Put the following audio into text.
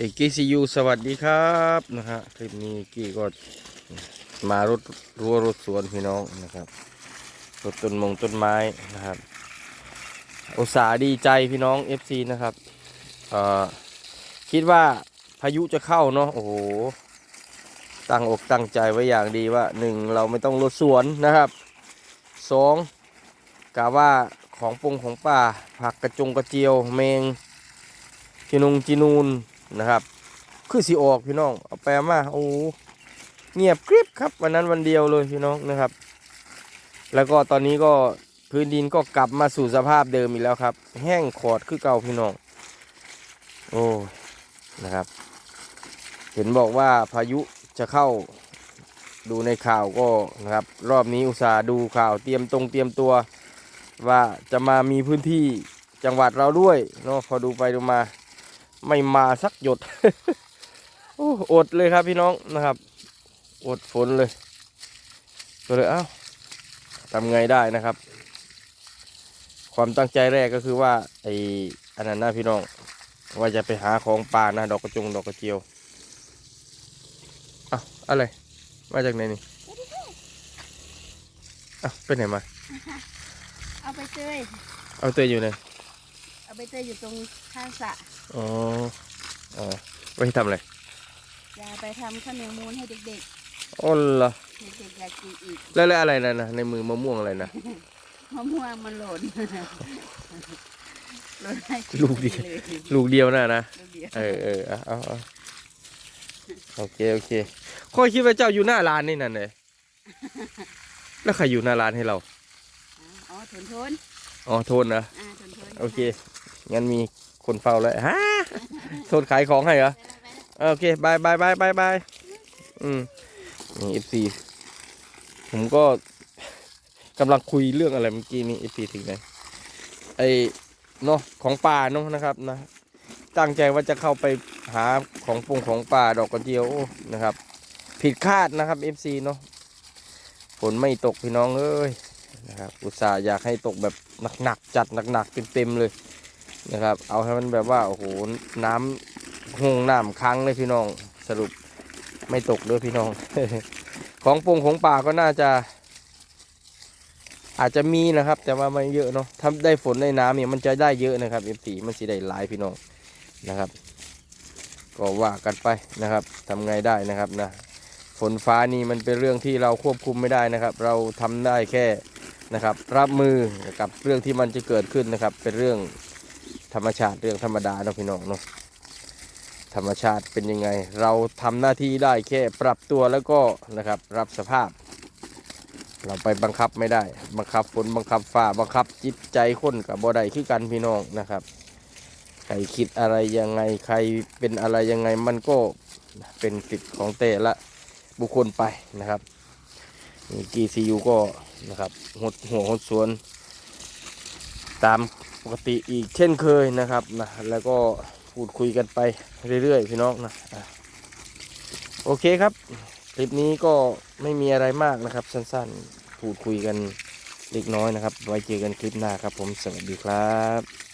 เอกกี้ซียูสวัสดีครับนะฮะคลิปนี้กี้ก็มารถรั้วรถสวนพี่น้องนะครับรถต้นมงต้นไม้นะครับอุตสาห์ดีใจพี่น้อง FC นะครับคิดว่าพายุจะเข้าเนาะโอ้โหตั้งอกตั้งใจไว้อย่างดีว่าหนึ่งเราไม่ต้องรถสวนนะครับสองกะว่าของปงของป่าผักกระจงกระเจียวเมงจีนุงจีนูน นะครับ คือสีออกพี่น้องเอาแปลมาโอ้เงียบกริบครับวันนั้นวันเดียวเลยพี่น้องนะครับ แล้วก็ตอนนี้ก็พื้นดินก็กลับมาสู่สภาพเดิมอีกแล้วครับ แห้งขอดคือเก่าพี่น้อง โอ้นะครับ เห็นบอกว่าพายุจะเข้าดูในข่าวก็นะครับ รอบนี้อุตส่าห์ดูข่าวเตรียมตรงเตรียมตัว ว่าจะมามีพื้นที่จังหวัดเราด้วยเนาะพอดูไปดูมา ไม่มาสักหยดโอ้อดเลยครับพี่น้องนะครับ อดฝนเลย ก็เลยเอ้าทำไงได้นะครับ ความตั้งใจแรกก็คือว่าไอ้อันนั้นนะพี่น้อง ว่าจะไปหาของป่านะ ดอกกระจงดอกกระเจียวเอ้าอะไร มาจากไหนนี่เอ้าไปไหนมา เอาไปเตยเอาเตยอยู่ไหนเอาไปเตยอยู่ตรงข้างสระ อ๋ออ๋อไว้ทำอะไรอย่าไปทำข้าวเหนียวมูนให้เด็กอ๋อเหรอๆ เด็กๆอยากกินอีกแล้วแล้วอะไรนะนะในมือมะม่วงอะไรนะ มะม่วงมันหล่นหล่นให้นลูกเดียว เลยลูกเดียวน่ะนะ ลูกเดียวเออเออเอาเอาเอาโอเคโอเคค่อยคิดว่าเจ้าอยู่หน้าร้านนี่นั่นเลยแล้วใครอยู่หน้าร้านให้เรา อ๋อทนทนอ๋อโทนนะ อ่าทนทนโอเค งั้นมี คนเฝ้าแล้วฮะโทนขายของให้เหรอโอเคบายบายบายบายบายอืมนี่เอฟซีผมก็กำลังคุยเรื่องอะไรเมื่อกี้นี้เอฟซีถึงไหนไอเนาะของป่าเนาะนะครับนะ ตั้งใจว่าจะเข้าไปหาของปุงของป่าดอกกระเจียวนะครับ ผิดคาดนะครับ FC เนาะฝนไม่ตกพี่น้องเอ้ยนะครับอุตส่าห์อยากให้ตกแบบหนักๆจัดหนักๆเต็มๆเลย นะครับ เอาให้มันแบบว่าโอ้โหน้ำหงน้ำค้างเลยพี่น้องสรุปไม่ตกเลยพี่น้อง ของปุงของป่าก็น่าจะ อาจจะมีนะครับ แต่ว่าไม่เยอะเนาะถ้าได้ฝนได้น้ำเนี่ยมันจะได้เยอะนะครับ F4 มันสิได้หลายพี่น้องนะครับ ก็ว่ากันไปนะครับทำไงได้นะครับนะฝนฟ้านี่มันเป็นเรื่องที่เราควบคุมไม่ได้นะครับ เราทำได้แค่นะครับ รับมือกับเรื่องที่มันจะเกิดขึ้นนะครับ เป็นเรื่อง ธรรมชาติเรื่องธรรมดาเนาะพี่น้องเนาะธรรมชาติเป็นยังไง เราทำหน้าที่ได้แค่ปรับตัวแล้วก็นะครับรับสภาพ เราไปบังคับไม่ได้ บังคับฝนบังคับฟ้าบังคับจิตใจคนกับบ่ได้คือกันพี่น้องนะครับใครคิดอะไรยังไงใครเป็นอะไรยังไงมันก็เป็นสิทธิ์ของแต่ละบุคคลไปนะครับกีซียูก็นะครับหดหัวหดสวนตาม ปกติอีกเช่นเคยนะครับนะแล้วก็พูดคุยกันไปเรื่อยๆพี่น้องนะโอเคครับ คลิปนี้ก็ไม่มีอะไรมากนะครับ สั้นๆพูดคุยกันเล็กน้อยนะครับ ไว้เจอกันคลิปหน้าครับผมสวัสดีครับ